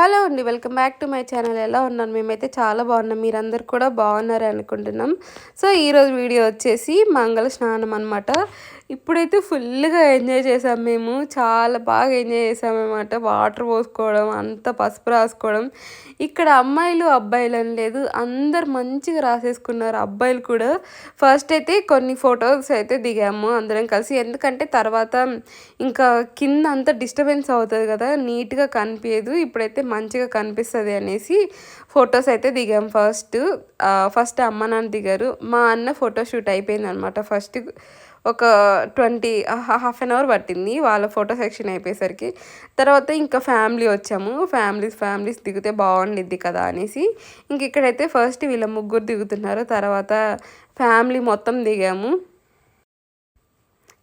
Hello అండి welcome back to my channel. ఎలా ఉన్నాను మేమైతే చాలా బాగున్నాం. మీరందరు కూడా బాగున్నారు అనుకుంటున్నాం. సో ఈరోజు వీడియో వచ్చేసి మంగళ స్నానం అనమాట ఇప్పుడైతే ఫుల్గా ఎంజాయ్ చేసాం మేము. చాలా బాగా ఎంజాయ్ చేసామన్నమాట వాటర్ పోసుకోవడం అంత పసుపు రాసుకోవడం. ఇక్కడ అమ్మాయిలు అబ్బాయిలు అని లేదు. అందరు మంచిగా రాసేసుకున్నారు. అబ్బాయిలు కూడా. ఫస్ట్ అయితే కొన్ని ఫొటోస్ అయితే దిగాము అందరం కలిసి. ఎందుకంటే తర్వాత ఇంకా కింద అంతా డిస్టర్బెన్స్ అవుతుంది కదా. నీట్గా కనిపించదు. ఇప్పుడైతే మంచిగా కనిపిస్తుంది అనేసి ఫొటోస్ అయితే దిగాం ఫస్ట్. ఫస్ట్ అమ్మ నాన్న దిగారు. మా అన్న ఫోటోషూట్ అయిపోయింది అనమాట ఫస్ట్ ఒక ట్వంటీ హాఫ్ అన్ అవర్ పట్టింది వాళ్ళ ఫోటో సెక్షన్ అయిపోయేసరికి. తర్వాత ఇంకా ఫ్యామిలీ వచ్చాము. ఫ్యామిలీస్ ఫ్యామిలీస్ దిగితే బాగుండిద్ది కదా అనేసి ఇంక ఇక్కడైతే ఫస్ట్ వీళ్ళ ముగ్గురు దిగుతున్నారు. తర్వాత ఫ్యామిలీ మొత్తం దిగాము.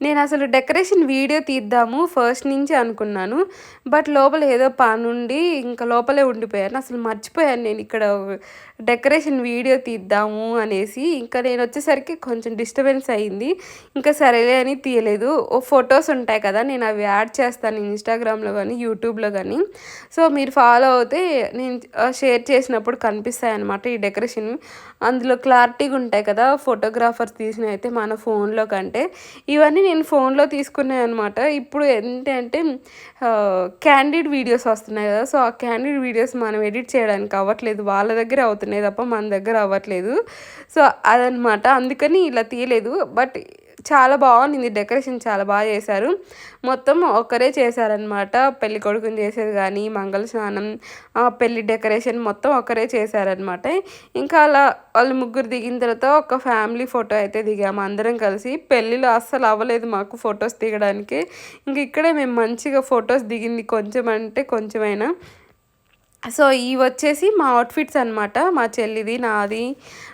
నేను అసలు డెకరేషన్ వీడియో తీద్దాము ఫస్ట్ నుంచి అనుకున్నాను బట్ లోపల ఏదో పనుండి ఇంకా లోపలే ఉండిపోయాను. అసలు మర్చిపోయాను నేను ఇక్కడ డెకరేషన్ వీడియో తీద్దాము అనేసి. ఇంకా నేను వచ్చేసరికి కొంచెం డిస్టర్బెన్స్ అయింది. ఇంకా సరేలే అని తీయలేదు. ఓ ఫొటోస్ ఉంటాయి కదా నేను అవి యాడ్ చేస్తాను ఇన్స్టాగ్రామ్లో కానీ యూట్యూబ్లో కానీ. సో మీరు ఫాలో అవుతే నేను షేర్ చేసినప్పుడు కనిపిస్తాయి అనమాట ఈ డెకరేషన్. అందులో క్లారిటీగా ఉంటాయి కదా ఫోటోగ్రాఫర్స్ తీసిన అయితే మన ఫోన్లో కంటే. ఇవన్నీ నేను ఫోన్లో తీసుకున్నాను అనమాట ఇప్పుడు ఏంటంటే క్యాండిడ్ వీడియోస్ వస్తున్నాయి కదా సో ఆ క్యాండిడ్ వీడియోస్ మనం ఎడిట్ చేయడానికి అవ్వట్లేదు. వాళ్ళ దగ్గర అవుతున్నాయి తప్ప మన దగ్గర అవ్వట్లేదు. సో అదనమాట అందుకని ఇలా తీయలేదు. బట్ చాలా బాగుంది డెకరేషన్ చాలా బాగా చేశారు. మొత్తం ఒక్కరే చేశారనమాట పెళ్ళి కొడుకుని చేసేది కానీ మంగళ స్నానం పెళ్ళి డెకరేషన్ మొత్తం ఒకరే చేశారనమాట ఇంకా అలా వాళ్ళు ముగ్గురు దిగిన తర్వాత ఒక ఫ్యామిలీ ఫోటో అయితే దిగాము. అందరం కలిసి. పెళ్ళిలో అస్సలు అవ్వలేదు మాకు ఫొటోస్ దిగడానికి ఇంక ఇక్కడే మేము మంచిగా ఫొటోస్ దిగింది కొంచెం అంటే కొంచెమైనా. సో ఇవి వచ్చేసి మా అవుట్ఫిట్స్ అనమాట మా చెల్లిది నాది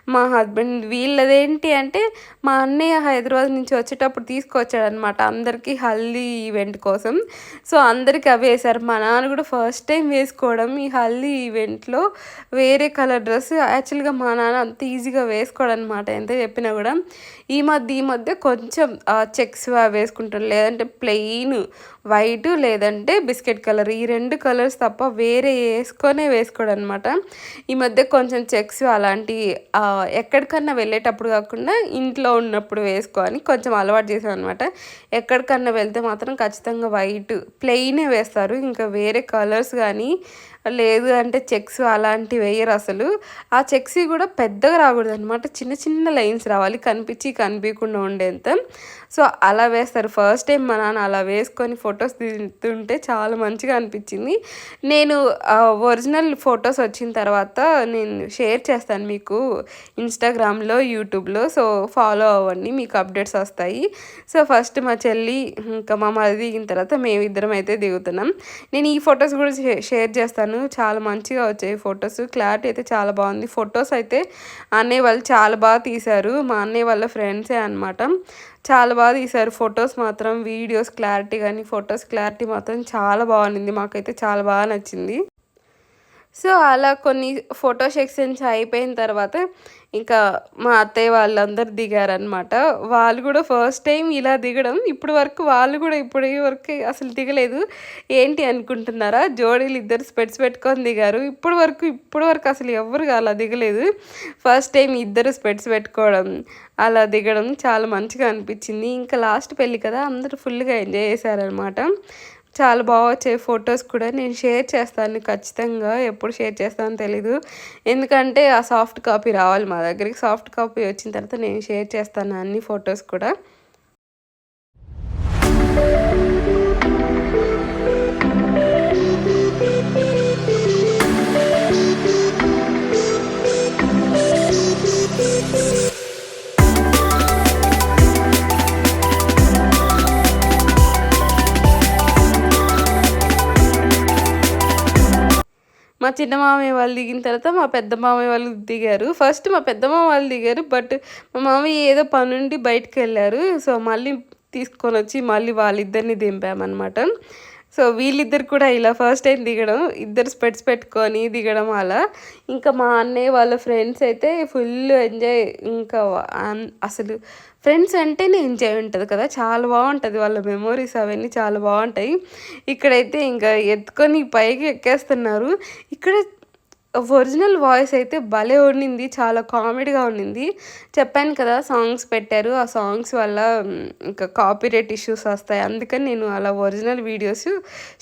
మా హస్బెండ్ వీళ్ళదేంటి అంటే మా అన్నయ్య హైదరాబాద్ నుంచి వచ్చేటప్పుడు తీసుకొచ్చాడనమాట అందరికీ హల్దీ ఈవెంట్ కోసం. సో అందరికీ అవి వేశారు మా నాన్న కూడా ఫస్ట్ టైం వేసుకోవడం ఈ హల్దీ ఈవెంట్లో వేరే కలర్ డ్రెస్ యాక్చువల్గా మా నాన్న అంత ఈజీగా వేసుకోవడం అనమాట ఎంత చెప్పినా కూడా. ఈ మధ్య ఈ మధ్య కొంచెం చెక్స్ వేసుకుంటారు లేదంటే ప్లెయిన్ వైట్ లేదంటే బిస్కెట్ కలర్ ఈ రెండు కలర్స్ తప్ప వేరే వేసుకొనే వేసుకోవడం అనమాట ఈ మధ్య కొంచెం చెక్స్ అలాంటి ఎక్కడికన్నా వెళ్ళేటప్పుడు కాకుండా ఇంట్లో ఉన్నప్పుడు వేసుకోవాలి కొంచెం అలవాటు చేసాను అనమాట ఎక్కడికన్నా వెళ్తే మాత్రం ఖచ్చితంగా వైట్ ప్లెయినే వేస్తారు. ఇంకా వేరే కలర్స్ కానీ లేదు అంటే చెక్స్ అలాంటివి వేయరు అసలు. ఆ చెక్స్ కూడా పెద్దగా రాకూడదు అనమాట చిన్న చిన్న లైన్స్ రావాలి. కనిపించి కనిపించకుండా ఉండేంత. సో అలా వేస్తారు. ఫస్ట్ టైం మా నాన్న అలా వేసుకొని ఫొటోస్ తింటుంటే చాలా మంచిగా అనిపించింది. నేను ఒరిజినల్ ఫొటోస్ వచ్చిన తర్వాత నేను షేర్ చేస్తాను మీకు ఇన్స్టాగ్రామ్లో యూట్యూబ్లో. సో ఫాలో అవ్వండి. మీకు అప్డేట్స్ వస్తాయి. సో ఫస్ట్ మా చెల్లి ఇంకా మా మది దిగిన తర్వాత మేమిద్దరం అయితే దిగుతున్నాం. నేను ఈ ఫొటోస్ కూడా షేర్ చేస్తాను. చాలా మంచిగా వచ్చాయి ఫొటోస్. క్లారిటీ అయితే చాలా బాగుంది. ఫొటోస్ అయితే అన్నయ్య వాళ్ళు చాలా బాగా తీశారు. మా అన్నయ్య వాళ్ళ ఫ్రెండ్సే అనమాట చాలా బాగా తీశారు ఫొటోస్ మాత్రం. వీడియోస్ క్లారిటీ కానీ ఫొటోస్ క్లారిటీ మాత్రం చాలా బాగుంది మాకైతే చాలా బాగా నచ్చింది. సో అలా కొన్ని ఫోటో సెక్షన్స్ అయిపోయిన తర్వాత ఇంకా మా అత్తయ్య వాళ్ళందరూ దిగారనమాట వాళ్ళు కూడా ఫస్ట్ టైం ఇలా దిగడం ఇప్పుడు వరకు వాళ్ళు కూడా ఇప్పుడు వరకు అసలు దిగలేదు. ఏంటి అనుకుంటున్నారా? జోడీలు ఇద్దరు స్పెట్స్ పెట్టుకొని దిగారు. ఇప్పుడు వరకు ఇప్పుడు వరకు అసలు ఎవరు అలా దిగలేదు. ఫస్ట్ టైం ఇద్దరు స్పెట్స్ పెట్టుకోవడం అలా దిగడం చాలా మంచిగా అనిపించింది. ఇంకా లాస్ట్ పెళ్ళి కదా అందరూ ఫుల్గా ఎంజాయ్ చేశారనమాట చాలా బాగా వచ్చాయి ఫొటోస్ కూడా నేను షేర్ చేస్తాను. ఖచ్చితంగా ఎప్పుడు షేర్ చేస్తానో తెలీదు. ఎందుకంటే ఆ సాఫ్ట్ కాపీ రావాలి మా దగ్గరికి. సాఫ్ట్ కాపీ వచ్చిన తర్వాత నేను షేర్ చేస్తాను అన్ని ఫొటోస్ కూడా. చిన్న మామయ్య వాళ్ళు దిగిన తర్వాత మా పెద్ద మామయ్య వాళ్ళు దిగారు. ఫస్ట్ మా పెద్ద మామ వాళ్ళు దిగారు బట్ మా మామయ్య ఏదో పనుండి బయటకు వెళ్ళారు సో మళ్ళీ తీసుకొని వచ్చి మళ్ళీ వాళ్ళిద్దరిని దింపామన్నమాట. సో వీళ్ళిద్దరు కూడా ఇలా ఫస్ట్ టైం దిగడం ఇద్దరు స్పెట్స్ పెట్టుకొని దిగడం అలా. ఇంకా మా అన్నయ్య వాళ్ళ ఫ్రెండ్స్ అయితే ఫుల్ ఎంజాయ్ ఇంకా అన్- అసలు ఫ్రెండ్స్ అంటేనే ఎంజాయ్ ఉంటుంది కదా. చాలా బాగుంటుంది వాళ్ళ మెమోరీస్ అవన్నీ చాలా బాగుంటాయి. ఇక్కడైతే ఇంకా ఎత్తుకొని పైకి ఎక్కేస్తున్నారు. ఇక్కడ ఒరిజినల్ వాయిస్ అయితే భలే ఉండింది చాలా కామెడీగా ఉండింది. చెప్పాను కదా సాంగ్స్ పెట్టారు. ఆ సాంగ్స్ వల్ల ఇంకా కాపీరైట్ ఇష్యూస్ వస్తాయి. అందుకని నేను అలా ఒరిజినల్ వీడియోస్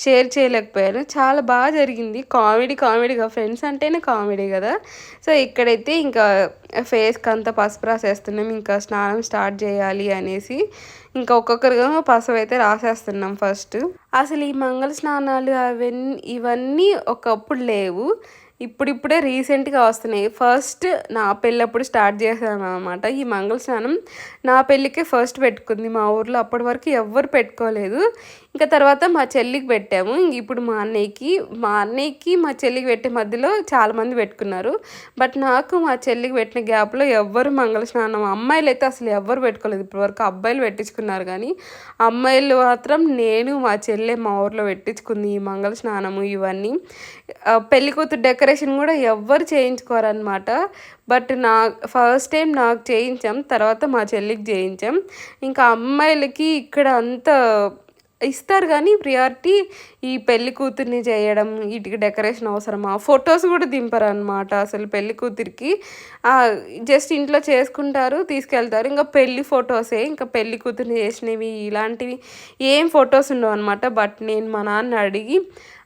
షేర్ చేయలేకపోయాను. చాలా బాగా జరిగింది. కామెడీ కామెడీగా. ఫ్రెండ్స్ అంటేనే కామెడీ కదా. సో ఇక్కడైతే ఇంకా ఫేస్కి అంతా పసుపు రాసేస్తున్నాం. ఇంకా స్నానం స్టార్ట్ చేయాలి అనేసి ఇంకా ఒక్కొక్కరిగా పసుపు అయితే రాసేస్తున్నాం ఫస్ట్. అసలు ఈ మంగళ స్నానాలు అవన్నీ ఇవన్నీ ఒకప్పుడు లేవు. ఇప్పుడిప్పుడే రీసెంట్గా వస్తున్నాయి. ఫస్ట్ నా పెళ్ళప్పుడు స్టార్ట్ చేశాను అనమాట ఈ మంగళ స్నానం నా పెళ్ళికే ఫస్ట్ పెట్టుకుంది మా ఊర్లో. అప్పటి వరకు ఎవ్వరు పెట్టుకోలేదు. ఇంకా తర్వాత మా చెల్లికి పెట్టాము. ఇంక ఇప్పుడు మా అన్నయ్యకి మా అన్నయ్యకి మా చెల్లికి పెట్టే మధ్యలో చాలామంది పెట్టుకున్నారు. బట్ నాకు మా చెల్లికి పెట్టిన గ్యాప్లో ఎవ్వరు మంగళ స్నానం అమ్మాయిలు అయితే అసలు ఎవ్వరు పెట్టుకోలేదు. ఇప్పటివరకు అబ్బాయిలు పెట్టించుకున్నారు కానీ అమ్మాయిలు మాత్రం నేను మా చెల్లె మా ఊర్లో పెట్టించుకుంది ఈ మంగళ స్నానము ఇవన్నీ. పెళ్ళికూతురు పెళ్ళి కూతురు డెకరేషన్ కూడా ఎవ్వరు చేయించుకోరనమాట బట్ నా ఫస్ట్ టైం నాకు చేయించాం తర్వాత మా చెల్లికి చేయించాం. ఇంకా అమ్మాయిలకి ఇక్కడ అంతా ఇస్తారు కానీ ప్రియారిటీ ఈ పెళ్ళి కూతుర్ని చేయడం వీటికి డెకరేషన్ అవసరమా? ఫొటోస్ కూడా దింపరు అనమాట అసలు పెళ్ళి కూతురికి జస్ట్ ఇంట్లో చేసుకుంటారు తీసుకెళ్తారు. ఇంకా పెళ్ళి ఫొటోసే ఇంకా పెళ్ళి కూతుర్ని చేసినవి ఇలాంటివి. ఏం ఫొటోస్ ఉండవు అనమాట బట్ నేను మా నాన్న అడిగి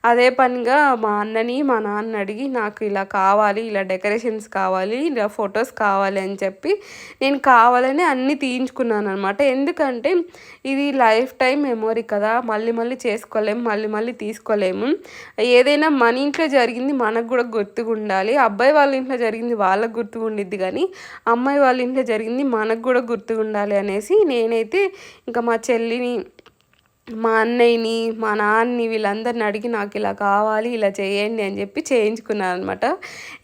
అదే పనిగా మా అన్నని మా నాన్న అడిగి నాకు ఇలా కావాలి ఇలా డెకరేషన్స్ కావాలి ఇలా ఫొటోస్ కావాలి అని చెప్పి నేను కావాలని అన్నీ తీయించుకున్నాను అనమాట ఎందుకంటే ఇది లైఫ్ టైం మెమొరీ కదా మళ్ళీ మళ్ళీ చేసుకోలేము మళ్ళీ మళ్ళీ తీసుకోలేము ఏదైనా మన ఇంట్లో జరిగింది మనకు కూడా గుర్తుగా ఉండాలి అబ్బాయి వాళ్ళ ఇంట్లో జరిగింది వాళ్ళకు గుర్తుగా ఉండిద్ది కానీ అమ్మాయి వాళ్ళ ఇంట్లో జరిగింది మనకు కూడా గుర్తుగా ఉండాలి అనేసి నేనైతే ఇంకా మా చెల్లిని మా అన్నయ్యని మా నాన్నని వీళ్ళందరిని అడిగి నాకు ఇలా కావాలి ఇలా చేయండి అని చెప్పి చేయించుకున్నాను అనమాట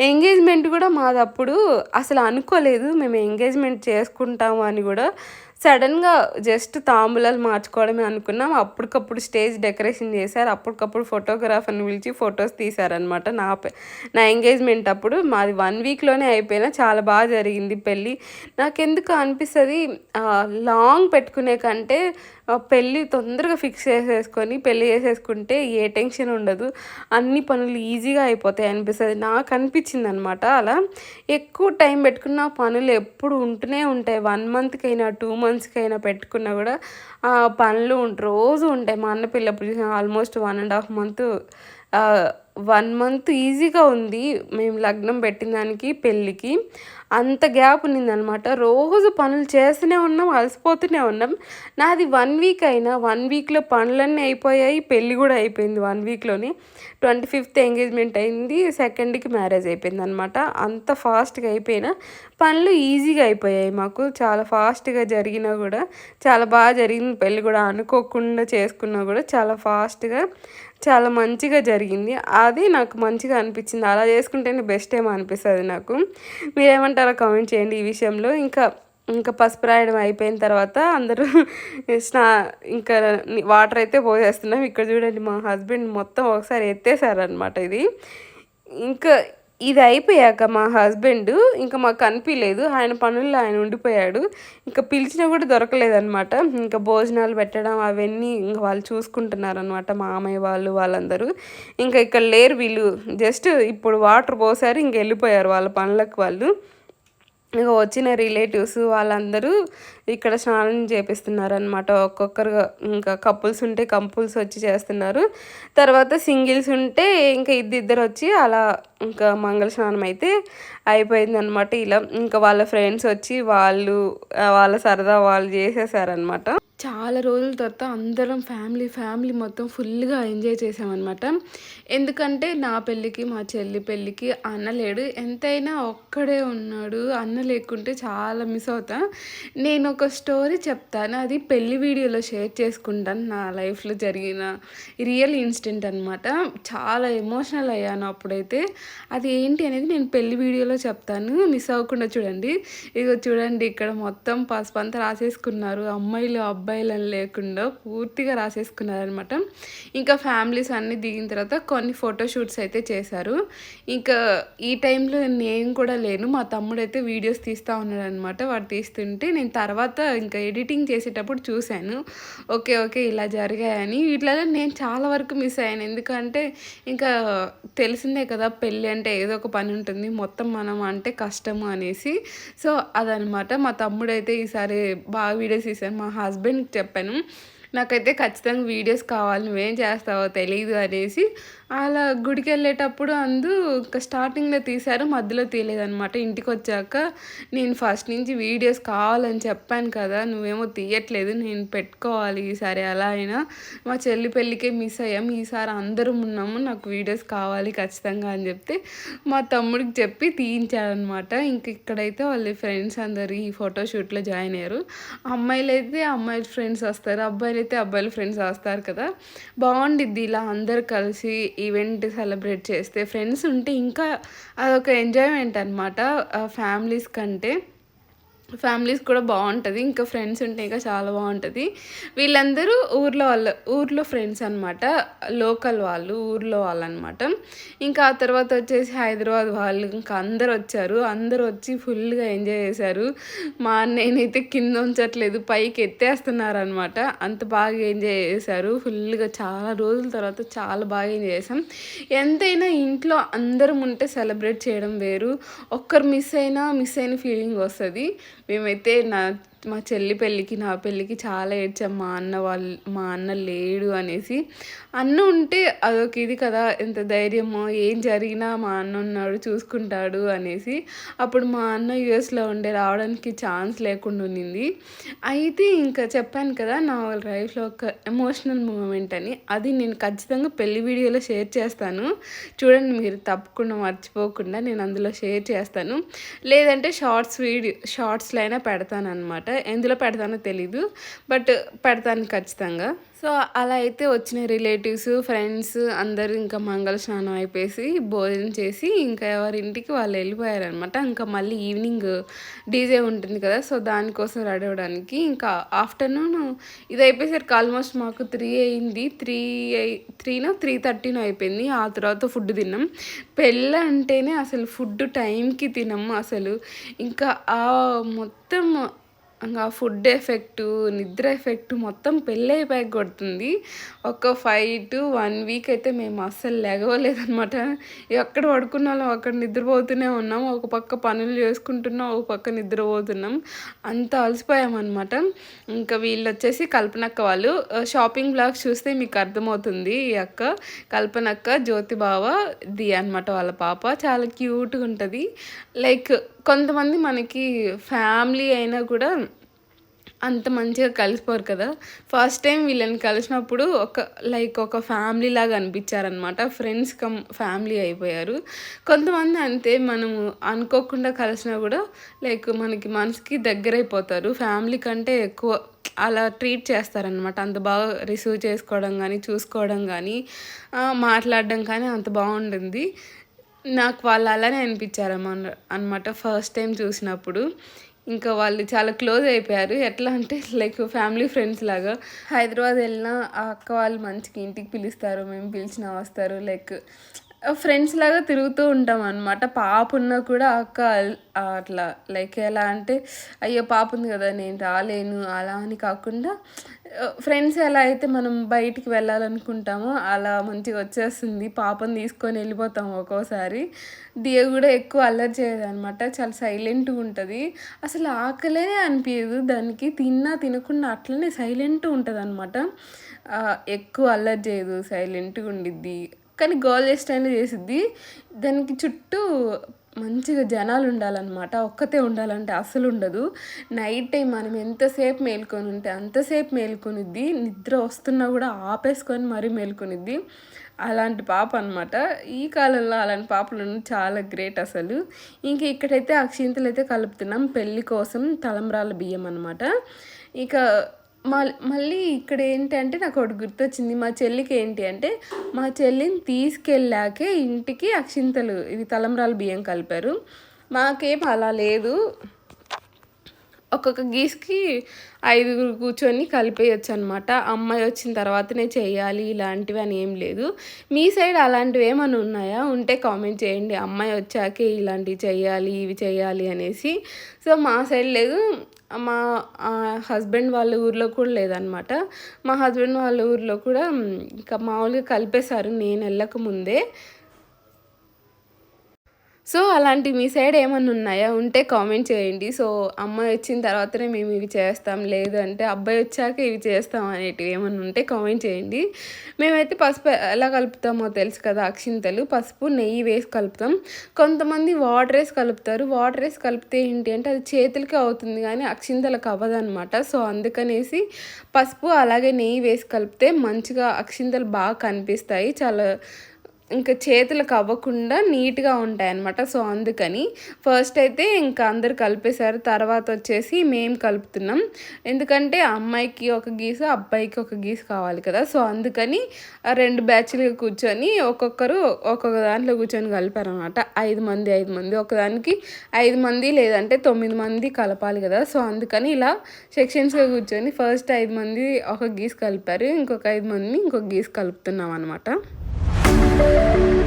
ఎంగేజ్మెంట్ కూడా మాది అప్పుడు అసలు అనుకోలేదు. మేము ఎంగేజ్మెంట్ చేసుకుంటాము అని కూడా సడన్గా జస్ట్ తాంబూలాలు మార్చుకోవడమే అనుకున్నాం. అప్పటికప్పుడు స్టేజ్ డెకరేషన్ చేశారు. అప్పటికప్పుడు ఫోటోగ్రాఫర్ని పిలిచి ఫొటోస్ తీశారనమాట నా నా ఎంగేజ్మెంట్ అప్పుడు మాది వన్ వీక్లోనే అయిపోయినా చాలా బాగా జరిగింది పెళ్ళి. నాకెందుకు అనిపిస్తుంది? లాంగ్ పెట్టుకునే కంటే పెళ్ళి తొందరగా ఫిక్స్ చేసేసుకొని పెళ్ళి చేసేసుకుంటే ఏ టెన్షన్ ఉండదు. అన్ని పనులు ఈజీగా అయిపోతాయి అనిపిస్తుంది. నాకు అనిపించింది అనమాట అలా. ఎక్కువ టైం పెట్టుకున్న పనులు ఎప్పుడు ఉంటూనే ఉంటాయి. వన్ మంత్కైనా టూ మంత్స్కైనా పెట్టుకున్నా కూడా ఆ పనులు రోజు ఉంటాయి. మా అన్న పిల్లప్పుడు almost one and half month one month ఈజీగా ఉంది మేము లగ్నం పెట్టిన దానికి పెళ్ళికి. అంత గ్యాప్ ఉన్నిందనమాట. రోజు పనులు చేస్తూనే ఉన్నాం అలసిపోతూనే ఉన్నాం. నాది వన్ వీక్ అయినా వన్ వీక్లో పనులన్నీ అయిపోయాయి పెళ్ళి కూడా అయిపోయింది వన్ వీక్లోనే. ట్వంటీ ఫిఫ్త్ ఎంగేజ్మెంట్ అయింది సెకండ్కి మ్యారేజ్ అయిపోయింది అనమాట అంత ఫాస్ట్గా అయిపోయినా పనులు ఈజీగా అయిపోయాయి మాకు. చాలా ఫాస్ట్గా జరిగినా కూడా చాలా బాగా జరిగింది పెళ్ళి కూడా. అనుకోకుండా చేసుకున్నా కూడా చాలా ఫాస్ట్గా చాలా మంచిగా జరిగింది. అది నాకు మంచిగా అనిపించింది. అలా చేసుకుంటేనే బెస్ట్ ఏమో అనిపిస్తుంది నాకు. మీరేమంటారో కామెంట్ చేయండి ఈ విషయంలో. ఇంకా ఇంకా పసుపు రాయడం అయిపోయిన తర్వాత అందరూ స్నా ఇంకా వాటర్ అయితే పోసేస్తున్నాం. ఇక్కడ చూడండి మా హస్బెండ్ మొత్తం ఒకసారి ఎత్తేసారనమాట ఇది. ఇంకా ఇది అయిపోయాక మా హస్బెండ్ ఇంకా మాకు కనిపించలేదు ఆయన పనుల్లో ఆయన ఉండిపోయాడు. ఇంకా పిలిచినా కూడా దొరకలేదనమాట ఇంకా భోజనాలు పెట్టడం అవన్నీ ఇంకా వాళ్ళు చూసుకుంటున్నారు అనమాట మామయ్య వాళ్ళు వాళ్ళందరూ. ఇంకా ఇక్కడ లేరు వీళ్ళు. జస్ట్ ఇప్పుడు వాటర్ పోసారు ఇంక వెళ్ళిపోయారు వాళ్ళ పనులకు వాళ్ళు. ఇంకా వచ్చిన రిలేటివ్స్ వాళ్ళందరూ ఇక్కడ స్నానం చేపిస్తున్నారు అనమాట ఒక్కొక్కరుగా ఇంకా కపుల్స్ ఉంటే కపుల్స్ వచ్చి చేస్తున్నారు. తర్వాత సింగిల్స్ ఉంటే ఇంకా ఇద్దరు వచ్చి అలా ఇంకా మంగళ స్నానం అయితే అయిపోయిందనమాట ఇలా. ఇంకా వాళ్ళ ఫ్రెండ్స్ వచ్చి వాళ్ళు వాళ్ళ సరదా వాళ్ళు చేసేసారనమాట చాలా రోజుల తర్వాత అందరం ఫ్యామిలీ ఫ్యామిలీ మొత్తం ఫుల్గా ఎంజాయ్ చేసామన్నమాట. ఎందుకంటే నా పెళ్ళికి మా చెల్లి పెళ్ళికి అన్న లేడు. ఎంతైనా ఒక్కడే ఉన్నాడు. అన్న లేకుంటే చాలా మిస్ అవుతా. నేను ఒక స్టోరీ చెప్తాను. అది పెళ్ళి వీడియోలో షేర్ చేసుకుంటాను. నా లైఫ్లో జరిగిన రియల్ ఇన్సిడెంట్ అనమాట చాలా ఎమోషనల్ అయ్యాను అప్పుడైతే. అది ఏంటి అనేది నేను పెళ్ళి వీడియోలో చెప్తాను. మిస్ అవ్వకుండా చూడండి. ఇగో చూడండి ఇక్కడ మొత్తం పసుపు అంతా రాసేసుకున్నారు. అమ్మాయిలు అబ్బాయిలు అని లేకుండా పూర్తిగా రాసేసుకున్నారనమాట. ఇంకా ఫ్యామిలీస్ అన్నీ దిగిన తర్వాత కొన్ని ఫోటోషూట్స్ అయితే చేశారు. ఇంకా ఈ టైంలో నేను కూడా లేను. మా తమ్ముడు అయితే వీడియోస్ తీస్తూ ఉన్నాడు అనమాట వాడు తీస్తుంటే నేను తర్వాత ఇంకా ఎడిటింగ్ చేసేటప్పుడు చూశాను. ఓకే ఓకే ఇలా జరిగాయని. వీటిలో నేను చాలా వరకు మిస్ అయ్యాను. ఎందుకంటే ఇంకా తెలిసిందే కదా పెళ్ళి అంటే ఏదో ఒక పని ఉంటుంది. మొత్తం మనం అంటే కష్టము అనేసి. సో అదనమాట. మా తమ్ముడైతే ఈసారి బాగా వీడియోస్ తీశాను మా హస్బెండ్కి చెప్పాను. నాకైతే ఖచ్చితంగా వీడియోస్ కావాలి. నువ్వేం చేస్తావో తెలియదు అనేసి. అలా గుడికి వెళ్ళేటప్పుడు అందు స్టార్టింగ్లో తీశారు మధ్యలో తీయలేదనమాట ఇంటికి వచ్చాక నేను ఫస్ట్ నుంచి వీడియోస్ కావాలని చెప్పాను కదా నువ్వేమో తీయట్లేదు నేను పెట్టుకోవాలి ఈసారి ఎలా అయినా. మా చెల్లి పెళ్ళికే మిస్ అయ్యాం ఈసారి అందరం ఉన్నాము నాకు వీడియోస్ కావాలి ఖచ్చితంగా అని చెప్తే మా తమ్ముడికి చెప్పి తీయించాడనమాట ఇంక ఇక్కడైతే వాళ్ళ ఫ్రెండ్స్ అందరు ఈ ఫోటోషూట్లో జాయిన్ అయ్యారు. అమ్మాయిలు అయితే అమ్మాయిల ఫ్రెండ్స్ వస్తారు అబ్బాయిలు అయితే అబ్బాయిల ఫ్రెండ్స్ వస్తారు కదా. బాగుండిద్ది ఇలా అందరు కలిసి ఈవెంట్ సెలబ్రేట్ చేస్తే ఫ్రెండ్స్ ఉంటే ఇంకా అదొక ఎంజాయ్మెంట్ అనమాట ఫ్యామిలీస్ కంటే. ఫ్యామిలీస్ కూడా బాగుంటుంది. ఇంకా ఫ్రెండ్స్ ఉంటే ఇంకా చాలా బాగుంటుంది. వీళ్ళందరూ ఊర్లో వాళ్ళ ఊర్లో ఫ్రెండ్స్ అనమాట లోకల్ వాళ్ళు ఊర్లో వాళ్ళు అనమాట ఇంకా ఆ తర్వాత వచ్చేసి హైదరాబాద్ వాళ్ళు ఇంకా అందరు వచ్చారు. అందరూ వచ్చి ఫుల్గా ఎంజాయ్ చేశారు. మా నేనైతే కింద ఉంచట్లేదు పైకి ఎత్తేస్తున్నారు అనమాట అంత బాగా ఎంజాయ్ చేశారు. ఫుల్గా చాలా రోజుల తర్వాత చాలా బాగా ఎంజాయ్ చేసాం ఎంతైనా ఇంట్లో అందరం ఉంటే సెలబ్రేట్ చేయడం వేరు. ఒక్కరు మిస్ అయినా మిస్ అయిన ఫీలింగ్ వస్తుంది. మేమైతే నా మా చెల్లి పెళ్ళికి నా పెళ్ళికి చాలా ఏడ్చాం. మా అన్న వాళ్ళు మా అన్న లేడు అనేసి. అన్న ఉంటే అదొక ఇది కదా ఎంత ధైర్యమో ఏం జరిగినా మా అన్న ఉన్నాడు చూసుకుంటాడు అనేసి. అప్పుడు మా అన్న యుఎస్లో ఉండే రావడానికి ఛాన్స్ లేకుండా ఉండింది అయితే ఇంకా చెప్పాను కదా నా లైఫ్లో ఒక ఎమోషనల్ మూమెంట్ అని. అది నేను ఖచ్చితంగా పెళ్ళి వీడియోలో షేర్ చేస్తాను. చూడండి మీరు తప్పకుండా మర్చిపోకుండా నేను అందులో షేర్ చేస్తాను. లేదంటే షార్ట్స్ వీడియో షార్ట్స్లో అయినా పెడతాను అనమాట ఎందులో పెడతానో తెలీదు బట్ పెడతాను ఖచ్చితంగా. సో అలా అయితే వచ్చిన రిలేటివ్స్ ఫ్రెండ్స్ అందరూ ఇంకా మంగళ స్నానం అయిపోయి భోజనం చేసి ఇంకా ఎవరింటికి వాళ్ళు వెళ్ళిపోయారనమాట ఇంకా మళ్ళీ ఈవినింగ్ డీజే ఉంటుంది కదా సో దానికోసం రెడీ అవ్వడానికి ఇంకా ఆఫ్టర్నూన్ ఇది అయిపోయేసరికి ఆల్మోస్ట్ మాకు త్రీ అయింది. త్రీ త్రీనో త్రీ థర్టీనో అయిపోయింది. ఆ తర్వాత ఫుడ్ తిన్నాం. పెళ్ళి అంటేనే అసలు ఫుడ్ టైంకి తినము అసలు. ఇంకా ఆ మొత్తం ఇంకా ఫుడ్ ఎఫెక్టు నిద్ర ఎఫెక్ట్ మొత్తం పెళ్ళి అయిపోయాక కొడుతుంది. ఒక ఫైవ్ టు వన్ వీక్ అయితే మేము అస్సలు లేగవలేదనమాట ఎక్కడ పడుకున్న వాళ్ళం అక్కడ నిద్రపోతూనే ఉన్నాం. ఒక పక్క పనులు చేసుకుంటున్నాం ఒక పక్క నిద్రపోతున్నాం. అంత అలసిపోయామన్నమాట. ఇంకా వీళ్ళు వచ్చేసి కల్పనక్క వాళ్ళు. షాపింగ్ బ్లాగ్స్ చూస్తే మీకు అర్థమవుతుంది ఈ అక్క. కల్పనక్క జ్యోతి బావ ది అనమాట వాళ్ళ పాప. చాలా క్యూట్గా ఉంటుంది. లైక్ కొంతమంది మనకి ఫ్యామిలీ అయినా కూడా అంత మంచిగా కలిసిపోరు కదా. ఫస్ట్ టైం వీళ్ళని కలిసినప్పుడు ఒక లైక్ ఒక ఫ్యామిలీ లాగా అనిపించారనమాట. ఫ్రెండ్స్ కమ్ ఫ్యామిలీ అయిపోయారు. కొంతమంది అంతే మనము అనుకోకుండా కలిసినా కూడా లైక్ మనకి మనసుకి దగ్గర అయిపోతారు ఫ్యామిలీ కంటే ఎక్కువ అలా ట్రీట్ చేస్తారనమాట. అంత బాగా రిసీవ్ చేసుకోవడం కానీ చూసుకోవడం కానీ మాట్లాడడం కానీ అంత బాగుంటుంది. నాకు వాళ్ళు అలానే అనిపించారన్నమాట అనమాట ఫస్ట్ టైం చూసినప్పుడు. ఇంకా వాళ్ళు చాలా క్లోజ్ అయిపోయారు. ఎట్లా అంటే లైక్ ఫ్యామిలీ ఫ్రెండ్స్ లాగా. హైదరాబాద్ వెళ్ళినా ఆ అక్క వాళ్ళు మంచిగా ఇంటికి పిలుస్తారు మేము పిలిచినా వస్తారు. లైక్ ఫ్రెండ్స్ లాగా తిరుగుతూ ఉంటాం అనమాట పాప ఉన్నా కూడా అక్క అట్లా లైక్ ఎలా అంటే అయ్యో పాప ఉంది కదా నేను రాలేను అలా అని కాకుండా ఫ్రెండ్స్ ఎలా అయితే మనం బయటికి వెళ్ళాలనుకుంటామో అలా మంచిగా వచ్చేస్తుంది. పాపను తీసుకొని వెళ్ళిపోతాం ఒక్కోసారి. దియ కూడా ఎక్కువ అల్లరి చేయదు అనమాట చాలా సైలెంట్గా ఉంటుంది. అసలు ఆకలే అనిపించదు దానికి. తిన్నా తినకుండా అట్లనే సైలెంట్గా ఉంటుంది అనమాట ఎక్కువ అల్లరి చేయదు సైలెంట్గా ఉండిద్ది. కానీ గోల్ స్టైల్లో చేసిద్ది. దానికి చుట్టూ మంచిగా జనాలు ఉండాలన్నమాట. ఒక్కతే ఉండాలంటే అసలు ఉండదు. నైట్ టైం మనం ఎంతసేపు మేల్కొని ఉంటే అంతసేపు మేల్కొనిద్ది. నిద్ర వస్తున్నా కూడా ఆపేసుకొని మరీ మేల్కొనిద్ది. అలాంటి పాప అనమాట ఈ కాలంలో అలాంటి పాపలు చాలా గ్రేట్ అసలు. ఇంక ఇక్కడైతే అక్షింతలు అయితే కలుపుతున్నాం. పెళ్ళి కోసం తలంబ్రాల బియ్యం అనమాట ఇక మళ్ళీ ఇక్కడ ఏంటంటే నాకు ఒకటి గుర్తొచ్చింది. మా చెల్లికి ఏంటి అంటే మా చెల్లిని తీసుకెళ్ళాకే ఇంటికి అక్షింతలు ఇవి తలంబ్రాలు బియ్యం కలిపారు. మాకేం అలా లేదు. ఒక్కొక్క గీస్కి ఐదుగురు కూర్చొని కలిపేయచ్చు అనమాట అమ్మాయి వచ్చిన తర్వాతనే చేయాలి ఇలాంటివి అని ఏం లేదు. మీ సైడ్ అలాంటివి ఏమైనా ఉన్నాయా? ఉంటే కామెంట్ చేయండి. అమ్మాయి వచ్చాకే ఇలాంటివి చేయాలి ఇవి చేయాలి అనేసి. సో మా సైడ్ లేదు. మా హస్బెండ్ వాళ్ళ ఊర్లో కూడా లేదనమాట. మా హస్బెండ్ వాళ్ళ ఊర్లో కూడా ఇంకా మామూలుగా కలిపేశారు. నేను వెళ్ళక ముందే సో అలాంటి మీ సైడ్ ఏమన్నా ఉన్నాయా? ఉంటే కామెంట్ చేయండి. సో అమ్మాయి వచ్చిన తర్వాతనే మేము ఇవి చేస్తాం. లేదు అంటే అబ్బాయి వచ్చాక ఇవి చేస్తాం అనేటివి ఏమన్నా ఉంటే కామెంట్ చేయండి. మేమైతే పసుపు ఎలా కలుపుతామో తెలుసు కదా అక్షింతలు. పసుపు నెయ్యి వేసి కలుపుతాం. కొంతమంది వాటర్ వేసి కలుపుతారు. వాటర్ వేసి కలిపితే ఏంటి అంటే అది చేతులకి అవుతుంది కానీ అక్షింతలకు అవ్వదనమాట సో అందుకనేసి పసుపు అలాగే నెయ్యి వేసి కలిపితే మంచిగా అక్షింతలు బాగా కనిపిస్తాయి. చాలా ఇంకా చేతులకు అవ్వకుండా నీట్గా ఉంటాయి అనమాట సో అందుకని ఫస్ట్ అయితే ఇంకా అందరు కలిపేశారు. తర్వాత వచ్చేసి మేము కలుపుతున్నాం. ఎందుకంటే అమ్మాయికి ఒక గీసు అబ్బాయికి ఒక గీసు కావాలి కదా. సో అందుకని రెండు బ్యాచ్లుగా కూర్చొని ఒక్కొక్కరు ఒక్కొక్క దాంట్లో కూర్చొని కలిపారనమాట ఐదు మంది ఐదు మంది. ఒకదానికి ఐదు మంది లేదంటే తొమ్మిది మంది కలపాలి కదా. సో అందుకని ఇలా సెక్షన్స్గా కూర్చొని ఫస్ట్ ఐదు మంది ఒక గీస్ కలిపారు. ఇంకొక ఐదు మంది ఇంకొక గీస్ కలుపుతున్నాం అనమాట సో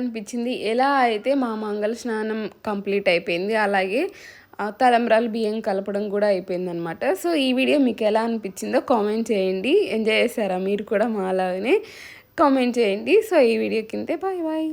అనిపించింది. ఎలా అయితే మా మంగళ స్నానం కంప్లీట్ అయిపోయింది అలాగే తలంబ్రాలు బియ్యం కలపడం కూడా అయిపోయింది అనమాట సో ఈ వీడియో మీకు ఎలా అనిపించిందో కామెంట్ చేయండి. ఎంజాయ్ చేశారా మీరు కూడా మా అలాగనే కామెంట్ చేయండి. సో ఈ వీడియో కింద. Bye bye.